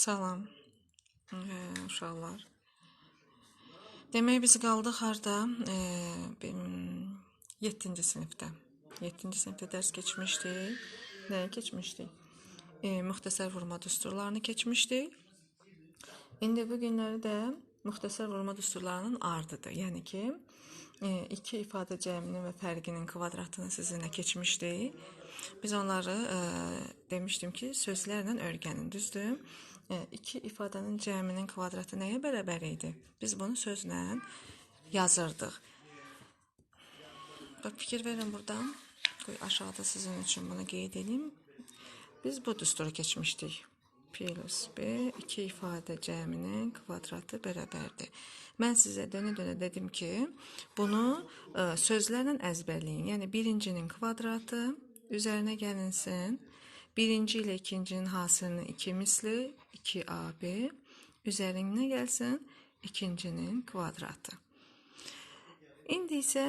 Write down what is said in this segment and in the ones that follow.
Salam, ə, uşaqlar. Demək biz qaldıq harda? Ə, 7-ci sinifdə. 7-ci sinifdə dərs keçmişdik. Nəyi keçmişdik? E, müxtəsər vurma düsturlarını keçmişdik. İndi bu günləri də müxtəsər vurma düsturlarının ardıdır. Yəni ki, e, iki ifadə cəminin və fərqinin kvadratını sizinlə keçmişdik. Biz onları e, demişdim ki, sözlərlə öyrənin, düzdür? E, iki ifadənin cəminin kvadratı nəyə bərabər idi? Biz bunu sözlə yazırdıq. Bax fikir verin buradan. Qoy aşağıda sizin üçün bunu qeyd edeyim. Biz bu düsturu keçmişdik. Plus B iki ifadə cəminin kvadratı bərabərdir. Mən sizə dönə-dönə dedim ki, bunu ə, sözlərlə əzbərləyin. Yəni birincinin kvadratı üzərinə gəlinsin. Birinci ilə ikincinin hasilinin iki misli 2AB üzərinə gəlsin ikincinin kvadratı. İndi isə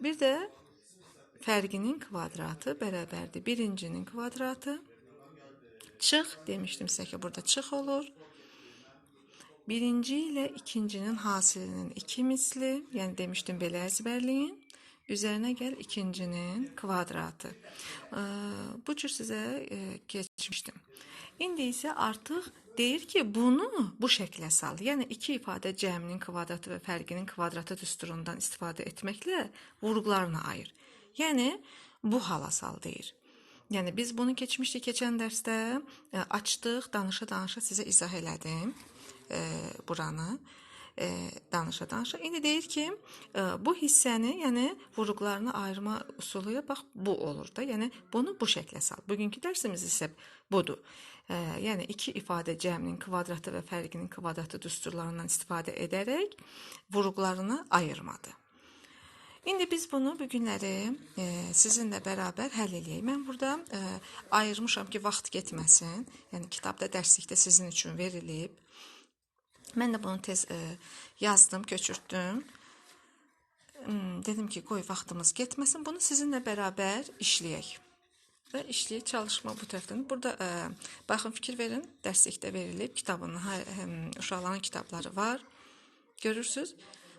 bir də fərqinin kvadratı bərabərdir. Birincinin kvadratı çıx demişdim sizə ki, burada çıx olur. Birinci ilə ikincinin hasilinin iki misli, yəni demişdim belə əzbərləyin. Üzərinə gəl ikincinin kvadratı. Bu cür sizə ə, keçmişdim. İndi isə artıq deyir ki, bunu bu şəklə sal. Yəni iki ifadə cəminin kvadratı və fərqinin kvadratı düsturundan istifadə etməklə vurğularını ayır. Yəni bu hala sal deyir. Yəni biz bunu keçmişdik keçən dərsdə ə, açdıq, danışa-danışa sizə izah elədim ə, buranı e, danışa danışa. İndi deyir ki, e, bu hissəni, yəni vuruqlarını ayırma usulu bax bu olur da. Yəni bunu bu şəklə sal. Bugünkü dərsimiz isə budur. E, yəni iki ifadə cəminin kvadratı və fərqinin kvadratı düsturlarından istifadə edərək vuruqlarını ayırmadır. İndi biz bunu bu günləri e, sizinlə bərabər həll eləyək. Mən burada e, ayırmışam ki, vaxt getməsin. Yəni kitabda dərslikdə sizin üçün verilib. Mən də bunu tez e, yazdım, köçürtdüm. Hmm, dedim ki, qoy vaxtımız getməsin. Bunu sizinlə bərabər işləyək. Və işləyək çalışma bu tərəfdən. Burada e, baxın fikir verin, dərslikdə verilib kitabın, hə, uşaqların kitabları var. Görürsüz?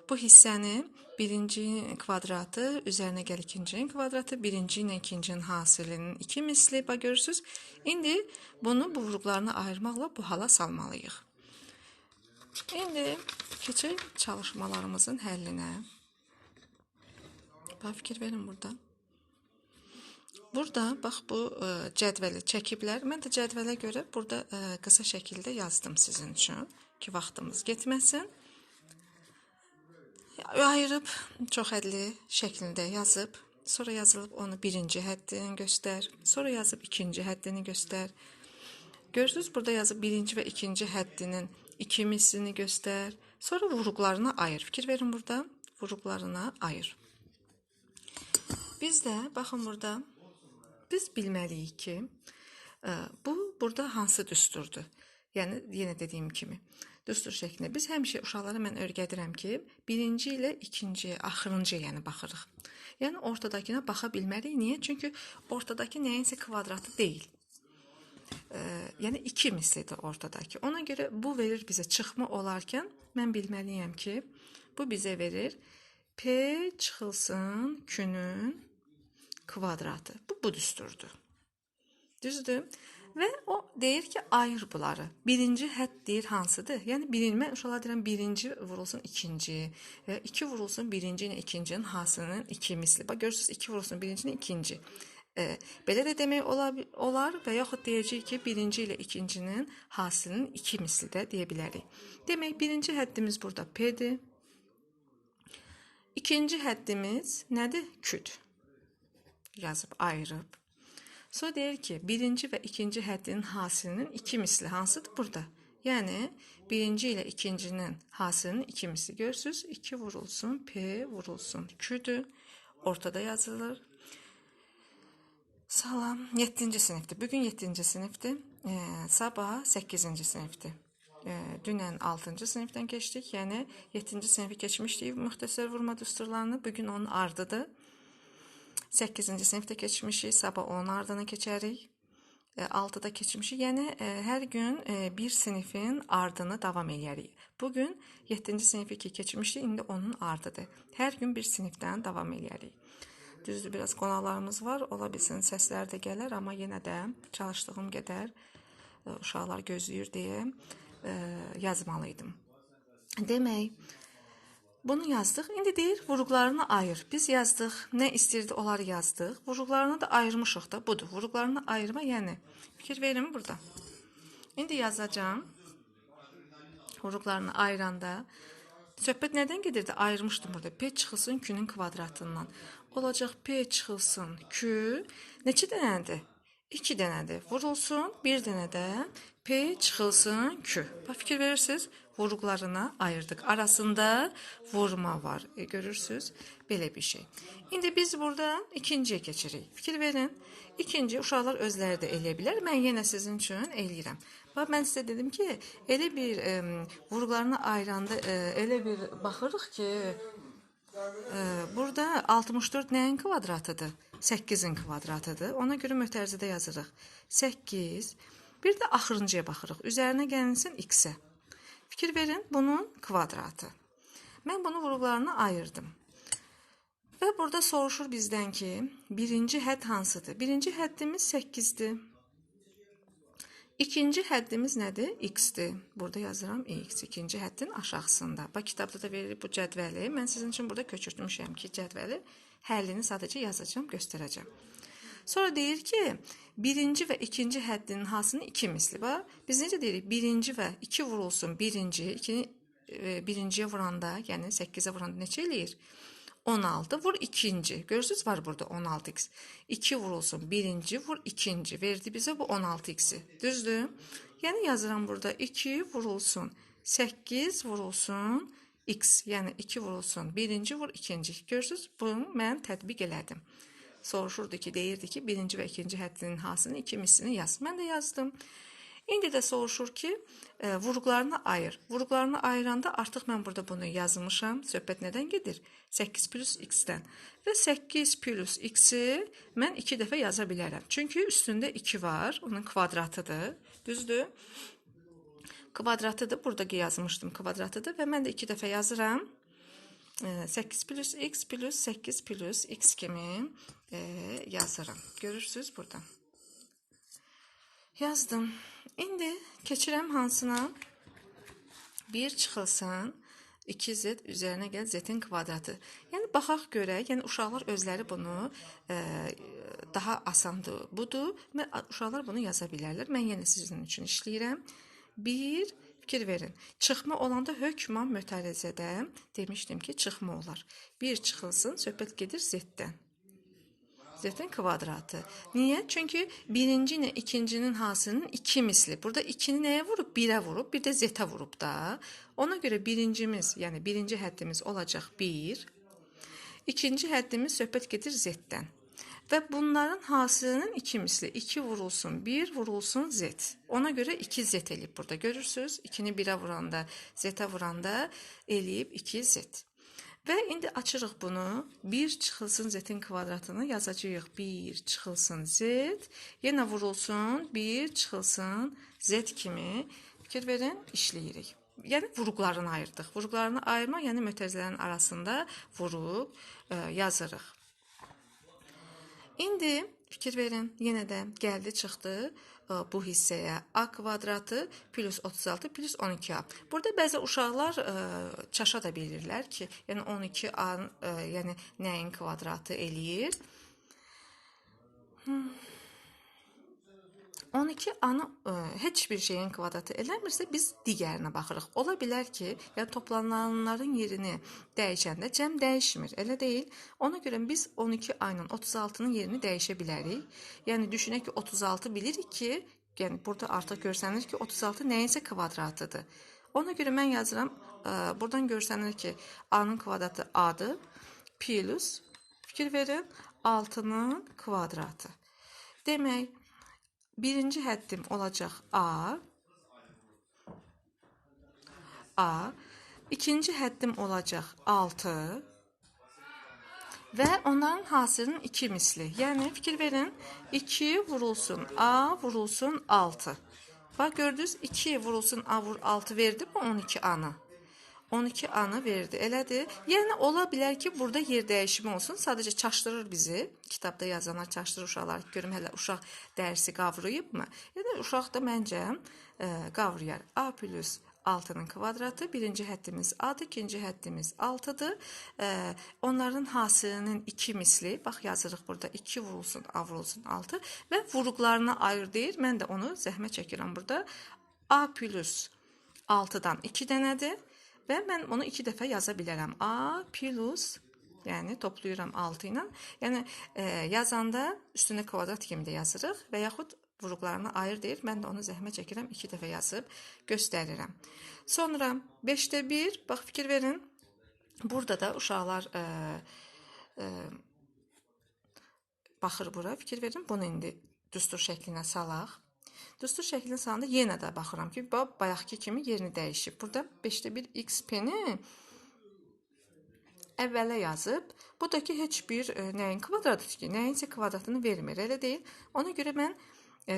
Bu hissəni birincinin kvadratı üzərinə gəl ikincinin kvadratı, birinci ilə ikincinin hasilinin iki misli, bax görürsüz. İndi bunu bu vuruqlarını ayırmaqla bu hala salmalıyıq. İndi keçək çalışmalarımızın həllinə. Bax fikir verin burada. Burada bax bu ə, cədvəli çəkiblər. Mən də cədvələ görə burada ə, qısa şəkildə yazdım sizin üçün ki, vaxtımız getməsin. Ayırıb çox hədli şəklində yazıb, sonra yazılıb onu birinci həddini göstər, sonra yazıb ikinci həddini göstər. Görürsüz burada yazıb birinci və ikinci həddinin iki mislini göstər. Sonra vuruqlarına ayır. Fikir verin burada. Vuruqlarına ayır. Biz də baxın burada biz bilməliyik ki, ə, bu burada hansı düsturdur? Yəni yenə dediyim kimi düstur şəklində biz həmişə uşaqlara mən öyrədirəm ki, birinci ilə ikinci, axırıncı yəni baxırıq. Yəni ortadakına baxa bilmərik. Niyə? Çünki ortadakı nəyinsə kvadratı deyil. Yəni 2 mislidir ortadakı. Ona görə bu verir bizə çıxma olarkən mən bilməliyəm ki, bu bizə verir P çıxılsın Q-nün kvadratı. Bu bu düsturdur. Düzdür? Və o deyir ki, ayır bunları. Birinci hədd deyir hansıdır? Yəni birinci mən uşaqlara deyirəm birinci vurulsun ikinci, və iki vurulsun birinci ilə ikincinin hasilinin iki misli. Bax görürsüz, iki vurulsun birinci ilə ikinci. Belə də demək olar, olar və yaxud deyəcəyik ki, birinci ilə ikincinin hasilinin iki misli də deyə bilərik. Demək, birinci həddimiz burada P-dir. İkinci həddimiz nədir? Küd. Yazıb ayırıb. Sonra deyir ki, birinci və ikinci həddinin hasilinin iki misli hansıdır burada? Yəni, birinci ilə ikincinin hasilinin iki misli görürsüz. 2 vurulsun, P vurulsun. Küdür. Ortada yazılır. Salam, 7-ci sinifdir. Bugün 7-ci sinifdir. E, sabah 8-ci sinifdir. E, dünən 6-cı sinifdən keçdik. Yəni 7-ci sinifi keçmişdik müxtəsər vurma düsturlarını. Bugün onun ardıdır. 8-ci sinifdə keçmişik, sabah onun ardını keçərik. 6-da keçmişik. Yəni e, hər gün e, bir sinifin ardını davam eləyərik. Bu gün 7-ci sinifi ki keçmişdik, indi onun ardıdır. Hər gün bir sinifdən davam eləyərik. Düzdür, biraz qonaqlarımız var. Ola bilsin səslər də gələr, amma yenə də çalışdığım qədər e, uşaqlar gözləyir deyə e, yazmalıydım. Demək, bunu yazdıq. İndi deyir, vuruqlarını ayır. Biz yazdıq, nə istirdi onları yazdıq. Vuruqlarını da ayırmışıq da. Budur, vuruqlarını ayırma, yəni fikir verin burada. İndi yazacağam. Vuruqlarını ayıranda söhbət nədən gedirdi? Ayırmışdım burada. P çıxılsın Q-nin kvadratından. Olacaq P çıxılsın Q neçə dənədir? 2 dənədir. Vurulsun, bir dənə də P çıxılsın Q. Bax fikir verirsiniz? Vuruqlarına ayırdıq. Arasında vurma var. E, görürsüz? Belə bir şey. İndi biz burada ikinciyə keçirik. Fikir verin. İkinci uşaqlar özləri də eləyə bilər. Mən yenə sizin üçün eləyirəm. Bax mən sizə dedim ki, elə bir e, vuruqlarını ayıranda e, elə bir baxırıq ki, burada 64 nəyin kvadratıdır? 8-in kvadratıdır. Ona görə mötərizədə yazırıq. 8. Bir də axırıncıya baxırıq. Üzərinə gəlinsin x-ə. Fikir verin, bunun kvadratı. Mən bunu vuruqlarına ayırdım. Və burada soruşur bizdən ki, birinci hədd hansıdır? Birinci həddimiz 8-dir. İkinci həddimiz nədir? X-dir. Burada yazıram X. İkinci həddin aşağısında. Bax kitabda da verilir bu cədvəli. Mən sizin üçün burada köçürtmüşəm ki, cədvəli həllini sadəcə yazacağam, göstərəcəm. Sonra deyir ki, birinci və ikinci həddinin hansının iki misli var. Biz necə deyirik? Birinci və iki vurulsun birinci, ikini e, birinciyə vuranda, yəni 8-ə vuranda neçə eləyir? 16 vur ikinci. Görürsüz var burada 16x. 2 vurulsun birinci vur ikinci. Verdi bizə bu 16x'i. Düzdür? Yəni yazıram burada 2 vurulsun 8 vurulsun x. Yəni 2 vurulsun birinci vur ikinci. Görürsüz? Bunu mən tətbiq elədim. Soruşurdu ki, deyirdi ki, birinci və ikinci həddinin hansını iki mislini yaz. Mən də yazdım. İndi də soruşur ki, e, vuruqlarını ayır. Vuruqlarını ayıranda artıq mən burada bunu yazmışam. Söhbət nədən gedir? 8 plus x-dən. Və 8 plus x-i mən 2 dəfə yaza bilərəm. Çünki üstündə 2 var, onun kvadratıdır. Düzdür? Kvadratıdır. Burada yazmışdım kvadratıdır və mən də 2 dəfə yazıram. E, 8 plus x plus 8 plus x kimi e, yazıram. Görürsüz burada. Yazdım. İndi keçirəm hansına? 1 çıxılsın 2z üzərinə gəl z-in kvadratı. Yəni baxaq görək, yəni uşaqlar özləri bunu e, daha asandır. Budur və uşaqlar bunu yaza bilərlər. Mən yenə sizin üçün işləyirəm. 1 fikir verin. Çıxma olanda hökmən mötərizədə demişdim ki, çıxma olar. 1 çıxılsın, söhbət gedir z-dən. Z-in kvadratı. Niyə? Çünki birinci ilə ikincinin hasilinin 2 misli. Burada 2-ni nəyə vurub? 1-ə vurub, bir də z-ə vurub da. Ona görə birincimiz, yəni birinci həddimiz olacaq 1. İkinci həddimiz söhbət gedir z-dən. Və bunların hasilinin 2 misli. 2 vurulsun 1, vurulsun z. Ona görə 2 z eləyib burada. Görürsüz? 2-ni 1-ə vuranda, z-ə vuranda eləyib 2 z. Və indi açırıq bunu. 1 çıxılsın z-in kvadratını yazacağıq. 1 çıxılsın z. Yenə vurulsun 1 çıxılsın z kimi fikir verin, işləyirik. Yəni vuruqlarını ayırdıq. Vuruqlarını ayırma, yəni mötərizələrin arasında vuruq e, yazırıq. İndi fikir verin, yenə də gəldi, çıxdı bu hissəyə a kvadratı plus 36 plus 12a. Burada bəzi uşaqlar ə, çaşa da bilirlər ki, yəni 12a, ə, yəni nəyin kvadratı eləyir? Hmm. 12 anı ə, heç bir şeyin kvadratı eləmirsə biz digərinə baxırıq. Ola bilər ki, yəni toplananların yerini dəyişəndə cəm dəyişmir, elə deyil? Ona görə biz 12 ayla 36-nın yerini dəyişə bilərik. Yəni düşünək ki, 36 bilirik ki, yəni burada artıq görsənir ki, 36 nəyinsə kvadratıdır. Ona görə mən yazıram, ə, buradan görsənir ki, a-nın kvadratı a-dır. Plus fikir verin, 6-nın kvadratı. Demək, birinci həddim olacaq A. A. İkinci həddim olacaq 6. və onların hasilinin 2 misli. Yəni fikir verin, 2 vurulsun A vurulsun 6. Bax gördünüz 2 vurulsun A vur 6 verdi bu 12 anı. 12 anı verdi. Elədir. Yəni ola bilər ki, burada yer dəyişimi olsun. Sadəcə çaşdırır bizi. Kitabda yazanlar çaşdırır uşaqlar. Görüm hələ uşaq dərsi qavrayıbmı? Yəni uşaq da məncə ə, qavrayar. A plus 6-nın kvadratı. Birinci həddimiz A-dır, ikinci həddimiz 6-dır. Ə, onların hasilinin 2 misli. Bax yazırıq burada 2 vurulsun A vurulsun 6 və vuruqlarına ayır deyir. Mən də onu zəhmət çəkirəm burada. A plus 6-dan 2 dənədir. Və mən onu 2 dəfə yaza bilərəm. A plus yəni toplayıram 6 ilə. Yəni e, yazanda üstünə kvadrat kimi də yazırıq və yaxud vuruqlarını ayır deyir. Mən də onu zəhmət çəkirəm 2 dəfə yazıb göstərirəm. Sonra 5də 1, bax fikir verin. Burada da uşaqlar e, e, baxır bura, fikir verin. Bunu indi düstur şəklinə salaq. Düstur şəklini salanda yenə də baxıram ki, bax bayaqki kimi yerini dəyişib. Burada 5də 1 x p-ni əvvələ yazıb. Bu da ki, heç bir e, nəyin kvadratıdır ki, nəyinsə kvadratını vermir, elə deyil. Ona görə mən e,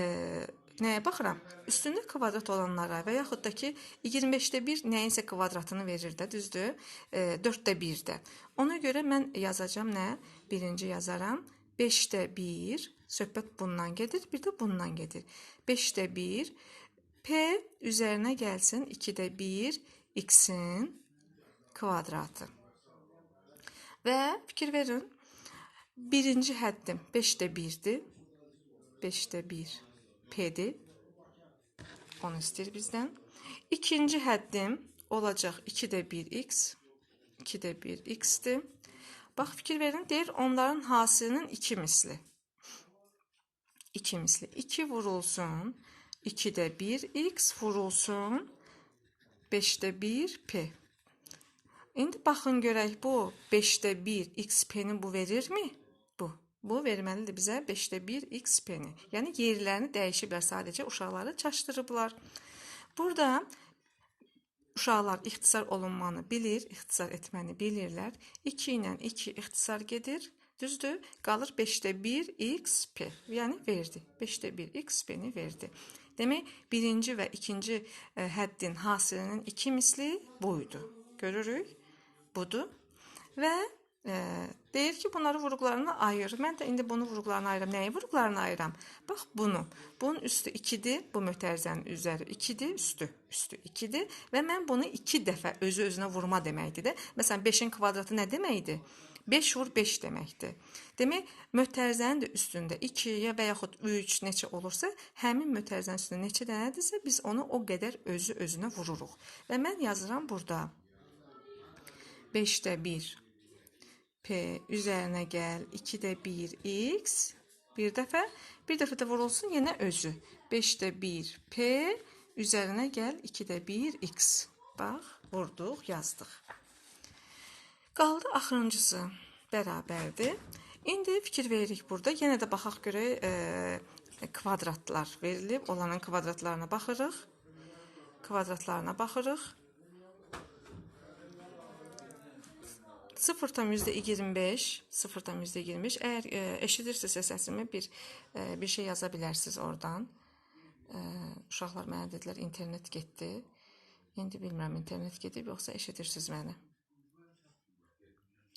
nəyə baxıram? Üstündə kvadrat olanlara və yaxud da ki 25-də 1 nəyinsə kvadratını verir də, düzdür? E, 4-də 1-də. Ona görə mən yazacağam nə? Birinci yazaram. 5-də 1, söhbət bundan gedir, bir də bundan gedir. 5-də 1 p üzərinə gəlsin 2-də 1 x-in kvadratı. Və fikir verin, birinci həddim 5-də 1-dir. 5-də 1 p-dir. Onu istəyir bizdən. İkinci həddim olacaq 2-də 1x. 2-də 1x-dir. Bax fikir verin, deyir onların hasilinin 2 misli. 2 misli. 2 vurulsun. 2-də 1x vurulsun. 5-də 1 p. İndi baxın görək bu 5-də 1 xp-ni bu verirmi? Bu. Bu verməlidir bizə 5-də 1 xp-ni. Yəni yerlərini dəyişiblər sadəcə uşaqları çaşdırıblar. Burada uşaqlar ixtisar olunmanı bilir, ixtisar etməni bilirlər. 2 ilə 2 ixtisar gedir. Düzdür? Qalır 5-də 1 xp. Yəni verdi. 5-də 1 xp-ni verdi. Demək, birinci və ikinci ə, həddin hasilinin 2 misli buydu. Görürük? budur. Və e, deyir ki, bunları vuruqlarına ayır. Mən də indi bunu vuruqlarına ayıram. Nəyi vuruqlarına ayıram? Bax bunu. Bunun üstü 2-dir, bu mötərizənin üzəri 2-dir, üstü üstü 2-dir və mən bunu 2 dəfə özü özünə vurma deməkdir də. Məsələn, 5-in kvadratı nə deməkdir? 5 vur 5 deməkdir. Demək, mötərizənin də üstündə 2 ya və yaxud 3 neçə olursa, həmin mötərizənin üstündə neçə dənədirsə, biz onu o qədər özü özünə vururuq. Və mən yazıram burada. 5-də 1 P üzərinə gəl 2-də 1 X bir dəfə, bir dəfə də vurulsun yenə özü. 5-də 1 P üzərinə gəl 2-də 1 X. Bax, vurduq, yazdıq. Qaldı axırıncısı bərabərdir. İndi fikir veririk burada. Yenə də baxaq görək e, kvadratlar verilib. Olanın kvadratlarına baxırıq. Kvadratlarına baxırıq. 0 yüzde 25, 0 yüzde 25. Eğer e, eşidirsinizsə səsimi bir e, bir şey yaza bilərsiniz oradan. E, uşaqlar mənə dedilər internet getdi. İndi bilmirəm internet gedib yoxsa eşidirsiniz məni.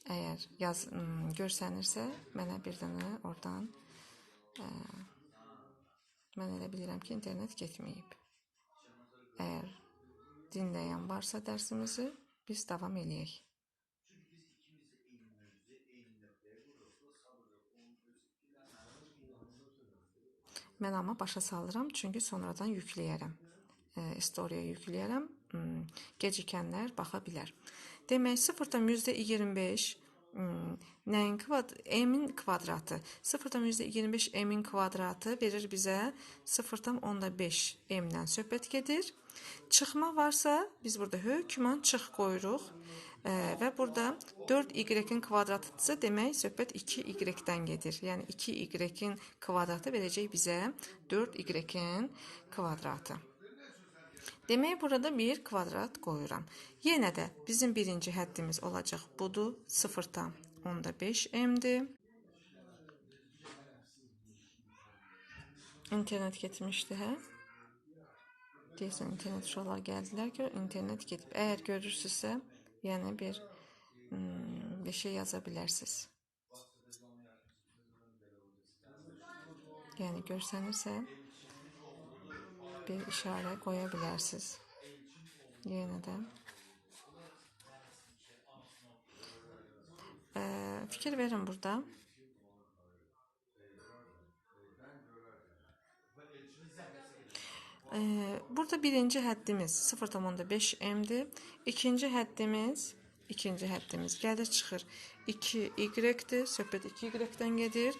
Əgər yaz görsənirsə mənə bir dənə oradan e, mən elə bilirəm ki internet getməyib. Əgər dinləyən varsa dərsimizi biz davam eləyək. Mən amma başa salıram, çünki sonradan yükləyərəm. E, istoriya yükləyərəm. Hmm, gecikənlər baxa bilər. Demək 0,25 hmm, nəyin kvad m-in kvadratı 0,25 m-in kvadratı verir bizə 0,5 m-dən söhbət gedir. Çıxma varsa biz burada hökmən çıx qoyuruq. Və burada 4y-in kvadratıdırsa, demək söhbət 2y-dən gedir. Yəni 2y-in kvadratı verəcək bizə 4y-in kvadratı. Demək burada bir kvadrat qoyuram. Yenə də bizim birinci həddimiz olacaq budur 0-dan onda 5 m'dir. İnternet getmişdi, hə? Deyəsən internet uşaqlar gəldilər ki, internet gedib. Əgər görürsünüzsə, yəni bir hmm, bir şey yaza bilərsiniz. Yəni görsənirsə bir işarə qoya bilərsiniz. Yenə də Ə, fikir verin burada. Burada birinci həddimiz 0.5 m'dir. İkinci həddimiz ikinci həddimiz gəlir çıxır 2y-dir. Söhbət 2y-dən gedir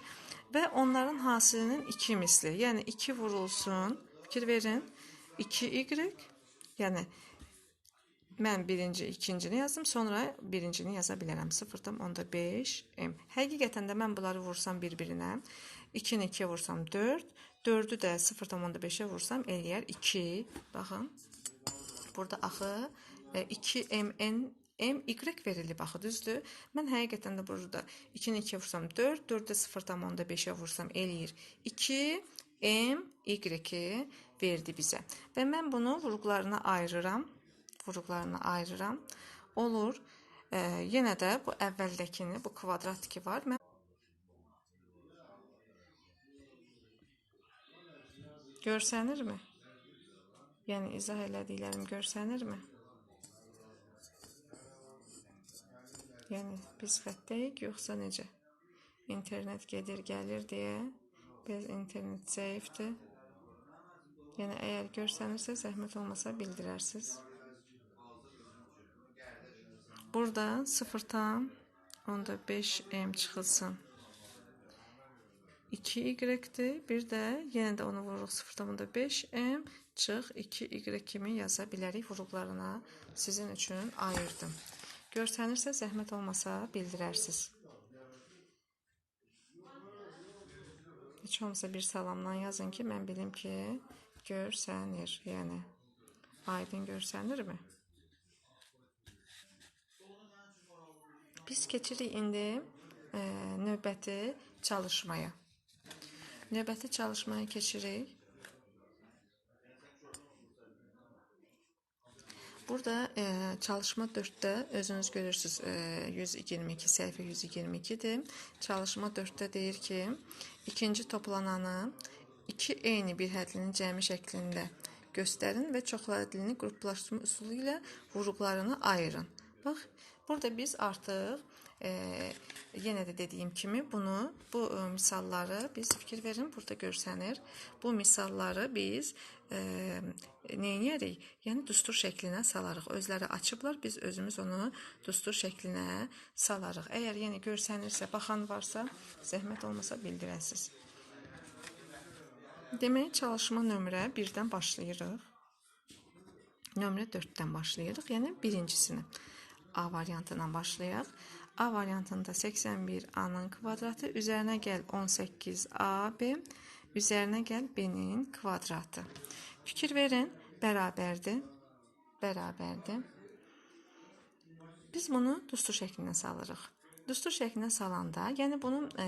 və onların hasilinin 2 misli. Yəni 2 vurulsun. Fikir verin. 2y yəni mən birinci, ikincini yazdım, sonra birincini yaza bilərəm. 0.5 m. Həqiqətən də mən bunları vursam bir-birinə, 2-ni 2-yə vursam 4, 4-ü də 0.5-ə vursam eləyər 2. Baxın. Burada axı 2 mn m y verilib axı, düzdür? Mən həqiqətən də burada 2-ni 2-yə vursam 4, 4-ü 0.5-ə vursam eləyir 2 m y verdi bizə. Və mən bunu vurğularına ayırıram. Vurğularına ayırıram. Olur. E, yenə də bu əvvəldəkini, bu kvadrat ki var. Mən Görsənirmi? Yəni izah elədiklərim görsənirmi? Yəni biz xəttəyik yoxsa necə? İnternet gedir, gəlir deyə biz internet zəifdir. Yəni əgər görsənirsə zəhmət olmasa bildirərsiniz. Burada 0.5 m çıxılsın. 2y-dir. Bir də yenə də onu vururuq 0.5 m çıx 2y kimi yaza bilərik vuruqlarına. Sizin üçün ayırdım. Görsənirsə zəhmət olmasa bildirərsiniz. Heç olmasa bir salamdan yazın ki, mən bilim ki, görsənir. Yəni aydın görsənirmi? Biz keçirik indi e, növbəti çalışmaya. Növbəti çalışmaya keçirik. Burada e, çalışma 4-də özünüz görürsüz e, 122 səhifə 122-dir. Çalışma 4-də deyir ki, ikinci toplananı iki eyni bir hədlinin cəmi şəklində göstərin və çoxhədlini qruplaşdırma üsulu ilə vuruqlarını ayırın. Bax, burada biz artıq e, yenə də dediyim kimi bunu bu e, misalları biz fikir verin burada görsənir. Bu misalları biz e, neyniyərik? Yəni düstur şəklinə salarıq. Özləri açıblar, biz özümüz onu düstur şəklinə salarıq. Əgər yenə görsənirsə, baxan varsa, zəhmət olmasa bildirəsiniz. Demək, çalışma nömrə 1-dən başlayırıq. Nömrə 4-dən başlayırıq. Yəni birincisini A variantından başlayaq. A variantında 81 A-nın kvadratı, üzərinə gəl 18 AB, üzərinə gəl B-nin kvadratı. Fikir verin, bərabərdir. Bərabərdir. Biz bunu dustur şəklinə salırıq. Dustur şəklinə salanda, yəni bunun e,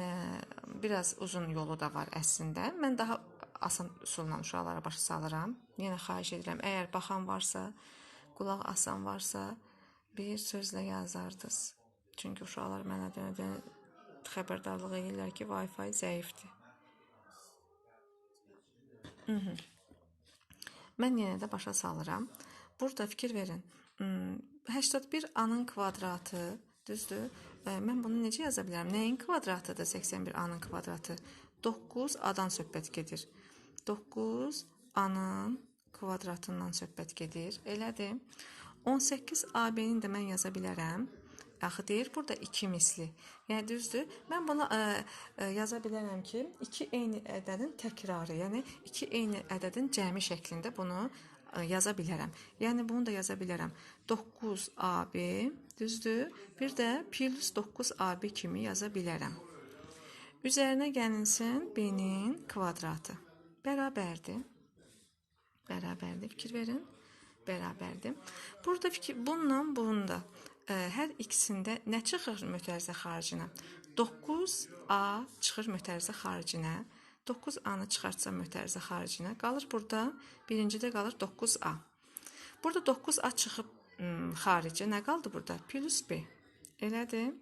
biraz uzun yolu da var əslində. Mən daha asan üsulla uşaqlara başa salıram. Yenə xahiş edirəm, əgər baxan varsa, qulaq asan varsa, bir sözlə yazardınız. Çünki uşaqlar mənə də xəbərdarlıq edirlər ki, Wi-Fi zəifdir. Mhm. Mən yenə də başa salıram. Burada fikir verin. 81 A-nın kvadratı, düzdür? Mən bunu necə yaza bilərəm? Nəyin kvadratıdır 81 A-nın kvadratı? 9 A-dan söhbət gedir. 9 A-nın kvadratından söhbət gedir. Elədir. 18 AB-ni də mən yaza bilərəm. Axı deyir burada 2 misli. Yəni düzdür? Mən bunu ə, ə, yaza bilərəm ki, 2 eyni ədədin təkrarı, yəni 2 eyni ədədin cəmi şəklində bunu ə, yaza bilərəm. Yəni bunu da yaza bilərəm. 9AB, düzdür? Bir də plus 9AB kimi yaza bilərəm. Üzərinə gəlinsin B-nin kvadratı. Bərabərdir. Bərabərdir. Fikir verin bərabərdir. Burada fikir bununla bunun da hər ikisində nə çıxır mötərizə xaricinə? 9A çıxır mötərizə xaricinə. 9A-nı çıxartsam mötərizə xaricinə, qalır burada, birincidə qalır 9A. Burada 9A çıxıb ım, xaricə, nə qaldı burada? Plus B. Elədir?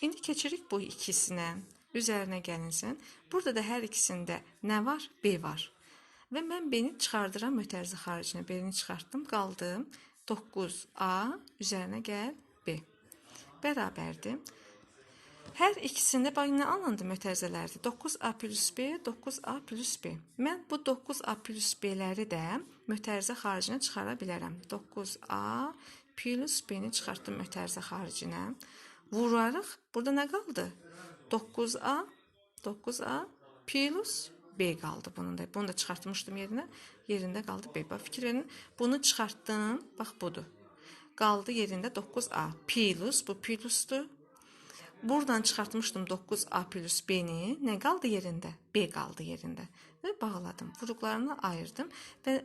İndi keçirik bu ikisinə. Üzərinə gəlinsin. Burada da hər ikisində nə var? B var. Və mən B-ni çıxardıram mötərizə xaricinə. B-ni çıxartdım, qaldı 9A üzərinə gəl B. Bərabərdir. Hər ikisində bax nə alındı mötərizələrdir? 9A plus B, 9A plus B. Mən bu 9A plus B-ləri də mötərizə xaricinə çıxara bilərəm. 9A plus B-ni çıxartdım mötərizə xaricinə. Vurarıq. Burada nə qaldı? 9A, 9A plus B qaldı bunun da. Bunu da çıxartmışdım yerinə. Yerində qaldı B. Bax fikir verin. Bunu çıxartdım. Bax budur. Qaldı yerində 9A plus bu plusdur. Buradan çıxartmışdım 9A plus B-ni. Nə qaldı yerində? B qaldı yerində. Və bağladım. Vuruqlarını ayırdım və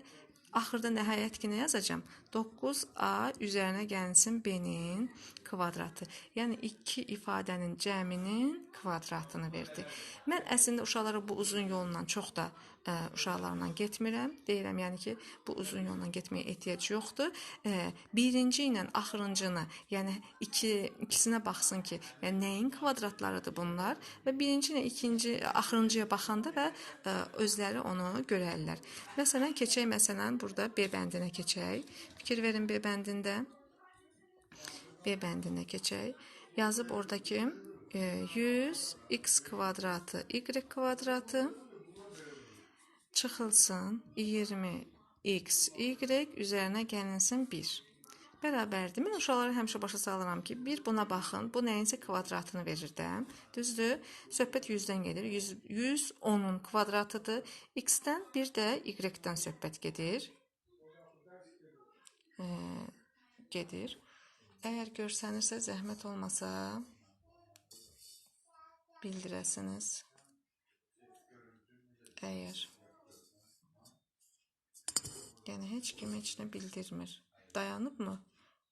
axırda nəhayət ki, nə yazacağam? 9A üzərinə gəlsin B-nin kvadratı. Yəni, iki ifadənin cəminin kvadratını verdi. Mən əslində uşaqlara bu uzun yolla çox da ə, uşaqlarla getmirəm. Deyirəm, yəni ki, bu uzun yolla getməyə ehtiyac yoxdur. Ə, birinci ilə axırıncını, yəni iki ikisinə baxsın ki, yəni nəyin kvadratlarıdır bunlar və birinci ilə ikinci axırıncıya baxanda və ə, özləri onu görərlər. Məsələn, keçək məsələn burada B bəndinə keçək. Fikir verin B bəndində. B bəndinə keçək. Yazıb oradakı e, 100 x kvadratı y kvadratı çıxılsın 20 x y üzərinə gəlinsin 1. Bərabərdir. Mən uşaqlara həmişə başa salıram ki, bir buna baxın, bu nəyinsə kvadratını verir də. Düzdür? Söhbət 100-dən gedir. 100 100 10-un kvadratıdır. X-dən bir də Y-dən söhbət gedir. E, gedir. Əgər görsənirsə, zəhmət olmasa bildirəsiniz. Əgər yəni heç kim heç nə bildirmir. Dayanıbmı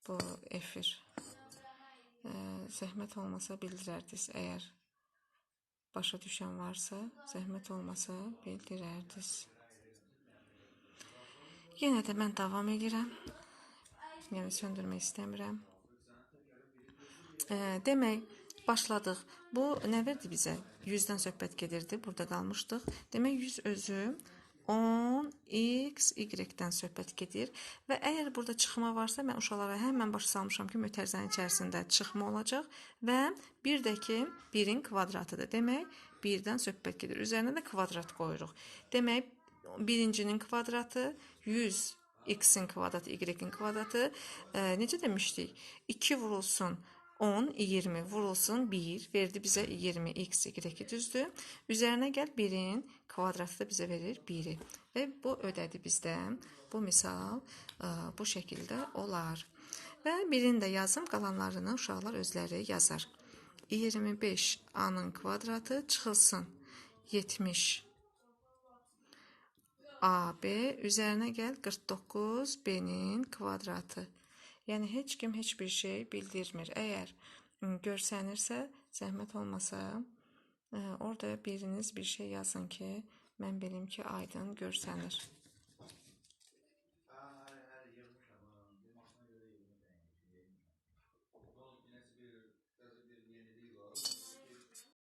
bu efir? Ə, zəhmət olmasa bildirərdiniz. Əgər başa düşən varsa, zəhmət olmasa bildirərdiniz. Yenə də mən davam edirəm. Yəni söndürmək istəmirəm. E, demək, başladıq. Bu nə verdi bizə? 100-dən söhbət gedirdi. Burada qalmışdıq. Demək 100 özü 10 x y-dən söhbət gedir və əgər burada çıxma varsa, mən uşaqlara həmin başa salmışam ki, mötərizənin içərisində çıxma olacaq və bir də ki, 1-in kvadratıdır. Demək, 1-dən söhbət gedir. Üzərinə də kvadrat qoyuruq. Demək, birincinin kvadratı 100 x-in kvadratı, y-in kvadratı. E, necə demişdik? 2 vurulsun 10, 20 vurulsun 1 verdi bizə 20 x, y düzdür. Üzərinə gəl 1-in kvadratı da bizə verir 1-i. Və bu ödədi bizdə. Bu misal ə, bu şəkildə olar. Və birini də yazım, qalanlarını uşaqlar özləri yazar. 25 a-nın kvadratı çıxılsın 70 AB üzərinə gəl 49 B-nin kvadratı. Yəni heç kim heç bir şey bildirmir. Əgər görsənirsə, zəhmət olmasa, orada biriniz bir şey yazın ki, mən bilim ki, aydın görsənir.